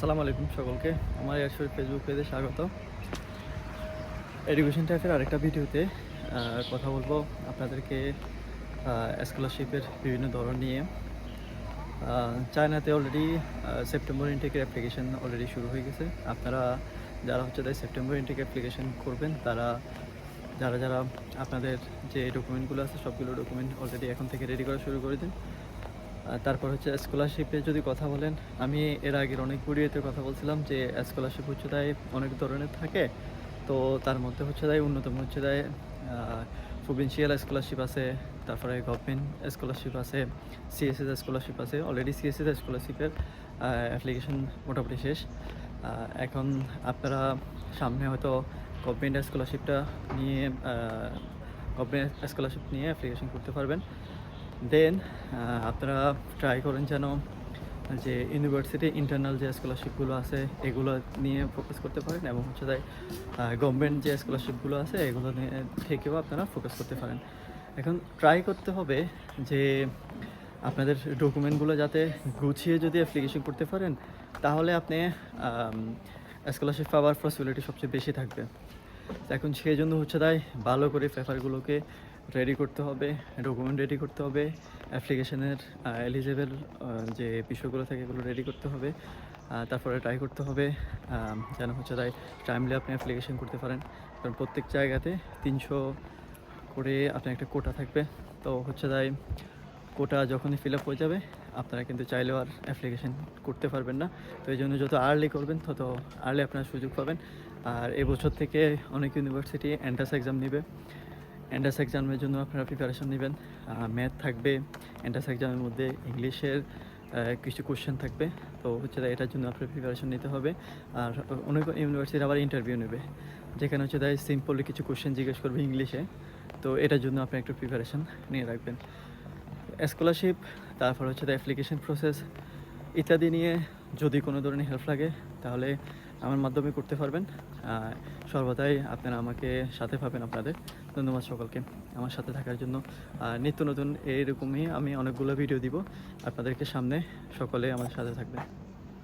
আসসালামু আলাইকুম সকলকে। আমার এয়ারশোর ফেসবুক পেজে স্বাগত। এডুকেশন টাইপের আরেকটা ভিডিওতে কথা বলব আপনাদেরকে স্কলারশিপের বিভিন্ন ধরন নিয়ে। চায়নাতে অলরেডি সেপ্টেম্বর ইনটেকের অ্যাপ্লিকেশন অলরেডি শুরু হয়ে গেছে। আপনারা যারা হচ্ছে তাই সেপ্টেম্বর ইনটেক অ্যাপ্লিকেশন করবেন, তারা, যারা যারা আপনাদের যে ডকুমেন্টগুলো আছে, সবগুলো ডকুমেন্ট অলরেডি এখন থেকে রেডি করা শুরু করে দিন। তারপর হচ্ছে স্কলারশিপে যদি কথা বলেন, আমি এর আগের অনেক ভিডিওতে কথা বলছিলাম যে স্কলারশিপ হচ্ছে তাই অনেক ধরনের থাকে। তো তার মধ্যে হচ্ছে তাই অন্যতম হচ্ছে তাই প্রভিন্সিয়াল স্কলারশিপ আছে, তারপরে গভর্নমেন্ট স্কলারশিপ আছে সিএসএস স্কলারশিপ আছে অলরেডি সিএসএস স্কলারশিপের অ্যাপ্লিকেশন মোটামুটি শেষ। এখন আপনারা সামনে হয়তো গভর্নমেন্ট স্কলারশিপটা নিয়ে গভর্নমেন্ট স্কলারশিপ নিয়ে অ্যাপ্লিকেশন করতে পারবেন। দেন আপনারা ট্রাই করেন যেন যে ইউনিভার্সিটি ইন্টারনাল যে স্কলারশিপগুলো আছে, এগুলো নিয়ে ফোকাস করতে পারেন এবং হচ্ছে তাই গভর্নমেন্ট যে স্কলারশিপগুলো আছে, এগুলো নিয়ে থেকেও আপনারা ফোকাস করতে পারেন। এখন ট্রাই করতে হবে যে আপনাদের ডকুমেন্টগুলো যাতে গুছিয়ে যদি অ্যাপ্লিকেশন করতে পারেন, তাহলে আপনি স্কলারশিপ পাওয়ার পসিবিলিটি সবচেয়ে বেশি থাকবে। এখন সেই জন্য হচ্ছে তাই ভালো করে পেপারগুলোকে রেডি করতে হবে ডকুমেন্ট রেডি করতে হবে অ্যাপ্লিকেশনের এলিজেবল যে বিষয়গুলো থাকে এগুলো রেডি করতে হবে তারপরে ট্রাই করতে হবে যেন হচ্ছে তাই টাইমলি আপনি অ্যাপ্লিকেশন করতে পারেন। কারণ প্রত্যেক জায়গাতে তিনশো করে আপনার একটা কোটা থাকবে। তো হচ্ছে তাই কোটা যখনই ফিল আপ হয়ে যাবে, আপনারা কিন্তু চাইলেও আর অ্যাপ্লিকেশন করতে পারবেন না। তো এই জন্য যত আর্লি করবেন, তত আর্লি আপনারা সুযোগ পাবেন। আর এবছর থেকে অনেক ইউনিভার্সিটি এন্ট্রান্স এক্সাম নেবে। এন্ট্রান্স এক্সামের জন্য আপনারা প্রিপারেশন নেবেন। ম্যাথ থাকবে এন্ট্রান্স এক্সামের মধ্যে ইংলিশের কিছু কোশ্চেন থাকবে। তো হচ্ছে তাই এটার জন্য আপনার প্রিপারেশন নিতে হবে। আর অনেক ইউনিভার্সিটি আবার ইন্টারভিউ নেবে। যেখানে হচ্ছে তাই সিম্পলি কিছু কোশ্চেন জিজ্ঞেস করবে ইংলিশে তো এটার জন্য আপনি একটু প্রিপারেশন নিয়ে রাখবেন। স্কলারশিপ তারপর হচ্ছে দ্য অ্যাপ্লিকেশন প্রসেস ইত্যাদি নিয়ে যদি কোনো ধরনের হেল্প লাগে, তাহলে আমার মাধ্যমে করতে পারবেন। সর্বদাই আপনারা আমাকে সাথে পাবেন আপনাদের। ধন্যবাদ সকলকে আমার সাথে থাকার জন্য। নিত্য নতুন এইরকমই আমি অনেকগুলো ভিডিও দিব। আপনাদেরকে সামনে সকলে আমার সাথে থাকবেন।